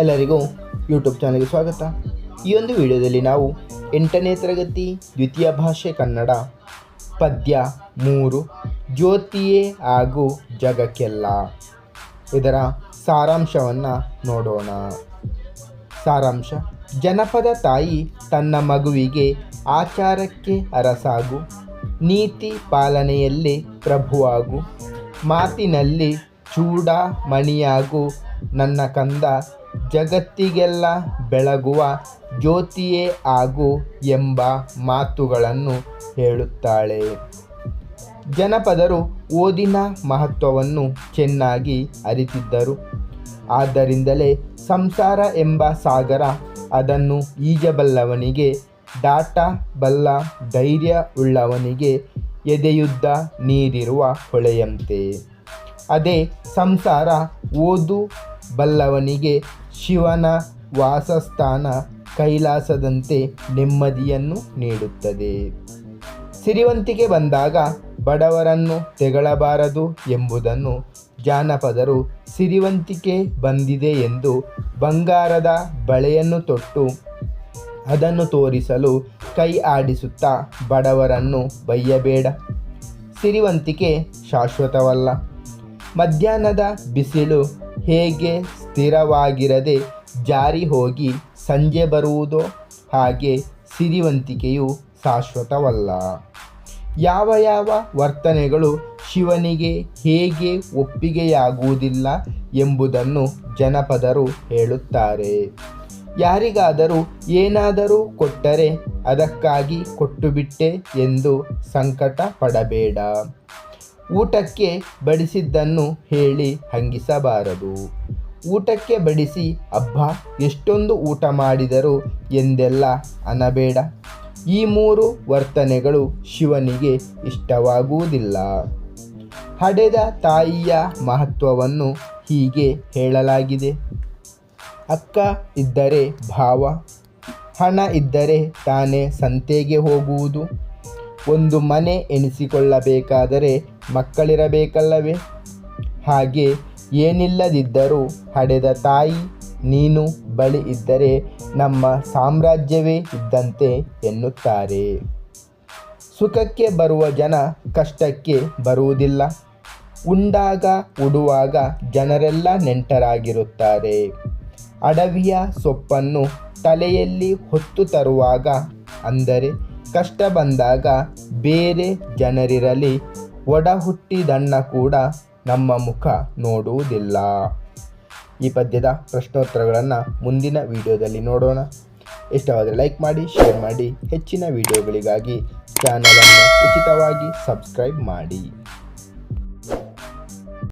ಎಲ್ಲರಿಗೂ ಯೂಟ್ಯೂಬ್ ಚಾನಲ್ಗೆ ಸ್ವಾಗತ. ಈ ಒಂದು ವಿಡಿಯೋದಲ್ಲಿ ನಾವು ಎಂಟನೇ ತರಗತಿ ದ್ವಿತೀಯ ಭಾಷೆ ಕನ್ನಡ ಪದ್ಯ ಮೂರು ಜ್ಯೋತಿಯೇ ಹಾಗೂ ಜಗಕ್ಕೆಲ್ಲ ಇದರ ಸಾರಾಂಶವನ್ನು ನೋಡೋಣ. ಸಾರಾಂಶ, ಜನಪದ ತಾಯಿ ತನ್ನ ಮಗುವಿಗೆ ಆಚಾರಕ್ಕೆ ಅರಸಾಗು, ನೀತಿ ಪಾಲನೆಯಲ್ಲಿ ಪ್ರಭುವಾಗು, ಮಾತಿನಲ್ಲಿ ಚೂಡ ಮಣಿಯಾಗು, ನನ್ನ ಕಂದ ಜಗತ್ತಿಗೆಲ್ಲ ಬೆಳಗುವ ಜ್ಯೋತಿಯೇ ಆಗು ಎಂಬ ಮಾತುಗಳನ್ನು ಹೇಳುತ್ತಾಳೆ. ಜನಪದರು ಓದಿನ ಮಹತ್ವವನ್ನು ಚೆನ್ನಾಗಿ ಅರಿತಿದ್ದರು. ಆದ್ದರಿಂದಲೇ ಸಂಸಾರ ಎಂಬ ಸಾಗರ ಅದನ್ನು ಈಜಬಲ್ಲವನಿಗೆ ದಾಟಬಲ್ಲ ಧೈರ್ಯ ಉಳ್ಳವನಿಗೆ ಎದೆಯುದ್ದ ನೀರಿರುವ ಹೊಳೆಯಂತೆ. ಅದೇ ಸಂಸಾರ ಓದು ಬಲ್ಲವನಿಗೆ ಶಿವನ ವಾಸಸ್ಥಾನ ಕೈಲಾಸದಂತೆ ನೆಮ್ಮದಿಯನ್ನು ನೀಡುತ್ತದೆ. ಸಿರಿವಂತಿಕೆ ಬಂದಾಗ ಬಡವರನ್ನು ತೆಗಳಬಾರದು ಎಂಬುದನ್ನು ಜಾನಪದರು ಸಿರಿವಂತಿಕೆ ಬಂದಿದೆ ಎಂದು ಬಂಗಾರದ ಬಳೆಯನ್ನು ತೊಟ್ಟು ಅದನ್ನು ತೋರಿಸಲು ಕೈ ಆಡಿಸುತ್ತಾ ಬಡವರನ್ನು ಬೈಯಬೇಡ. ಸಿರಿವಂತಿಕೆ ಶಾಶ್ವತವಲ್ಲ. ಮಧ್ಯಾಹ್ನದ ಬಿಸಿಲು ಹೇಗೆ ಸ್ಥಿರವಾಗಿರದೆ ಜಾರಿ ಹೋಗಿ ಸಂಜೆ ಬರುವುದೋ ಹಾಗೆ ಸಿರಿವಂತಿಕೆಯು ಶಾಶ್ವತವಲ್ಲ. ಯಾವ ಯಾವ ವರ್ತನೆಗಳು ಶಿವನಿಗೆ ಹೇಗೆ ಒಪ್ಪಿಗೆಯಾಗುವುದಿಲ್ಲ ಎಂಬುದನ್ನು ಜನಪದರು ಹೇಳುತ್ತಾರೆ. ಯಾರಿಗಾದರೂ ಏನಾದರೂ ಕೊಟ್ಟರೆ ಅದಕ್ಕಾಗಿ ಕೊಟ್ಟುಬಿಟ್ಟೆ ಎಂದು ಸಂಕಟ ಪಡಬೇಡ ಊಟಕ್ಕೆ ಬಡಿಸಿದ್ದನ್ನು ಹೇಳಿ ಹಂಗಿಸಬಾರದು. ಊಟಕ್ಕೆ ಬಡಿಸಿ, ಅಬ್ಬ, ಎಷ್ಟೊಂದು ಊಟ ಮಾಡಿದರು ಎಂದೆಲ್ಲ ಅನಬೇಡ. ಈ ಮೂರು ವರ್ತನೆಗಳು ಶಿವನಿಗೆ ಇಷ್ಟವಾಗುವುದಿಲ್ಲ. ಹಡೆದ ತಾಯಿಯ ಮಹತ್ವವನ್ನು ಹೀಗೆ ಹೇಳಲಾಗಿದೆ. ಅಕ್ಕ ಇದ್ದರೆ ಭಾವ, ಹಣ ಇದ್ದರೆ ತಾನೇ ಸಂತೆಗೆ ಹೋಗುವುದು. ಒಂದು ಮನೆ ಎನಿಸಿಕೊಳ್ಳಬೇಕಾದರೆ ಮಕ್ಕಳಿರಬೇಕಲ್ಲವೇ? ಹಾಗೆ ಏನಿಲ್ಲದಿದ್ದರೂ ಹಡೆದ ತಾಯಿ, ನೀನು ಬಳಿ ಇದ್ದರೆ ನಮ್ಮ ಸಾಮ್ರಾಜ್ಯವೇ ಇದ್ದಂತೆ ಎನ್ನುತ್ತಾರೆ. ಸುಖಕ್ಕೆ ಬರುವ ಜನ ಕಷ್ಟಕ್ಕೆ ಬರುವುದಿಲ್ಲ. ಉಂಡಾಗ, ಉಡುವಾಗ ಜನರೆಲ್ಲ ನೆಂಟರಾಗಿರುತ್ತಾರೆ. ಅಡವಿಯ ಸೊಪ್ಪನ್ನು ತಲೆಯಲ್ಲಿ ಹೊತ್ತು ತರುವಾಗ ಅಂದರೆ ಕಷ್ಟ ಬಂದಾಗ ಬೇರೆ ಜನರಿರಲಿ ಒಡ ಹುಟ್ಟಿದಣ್ಣ ಕೂಡ ನಮ್ಮ ಮುಖ ನೋಡುವುದಿಲ್ಲ. ಈ ಪದ್ಯದ ಪ್ರಶ್ನೋತ್ತರಗಳನ್ನು ಮುಂದಿನ ವಿಡಿಯೋದಲ್ಲಿ ನೋಡೋಣ. ಇಷ್ಟವಾದರೆ ಲೈಕ್ ಮಾಡಿ ಶೇರ್ ಮಾಡಿ, ಹೆಚ್ಚಿನ ವಿಡಿಯೋಗಳಿಗಾಗಿ ಚಾನಲನ್ನು ಉಚಿತವಾಗಿ ಸಬ್ಸ್ಕ್ರೈಬ್ ಮಾಡಿ.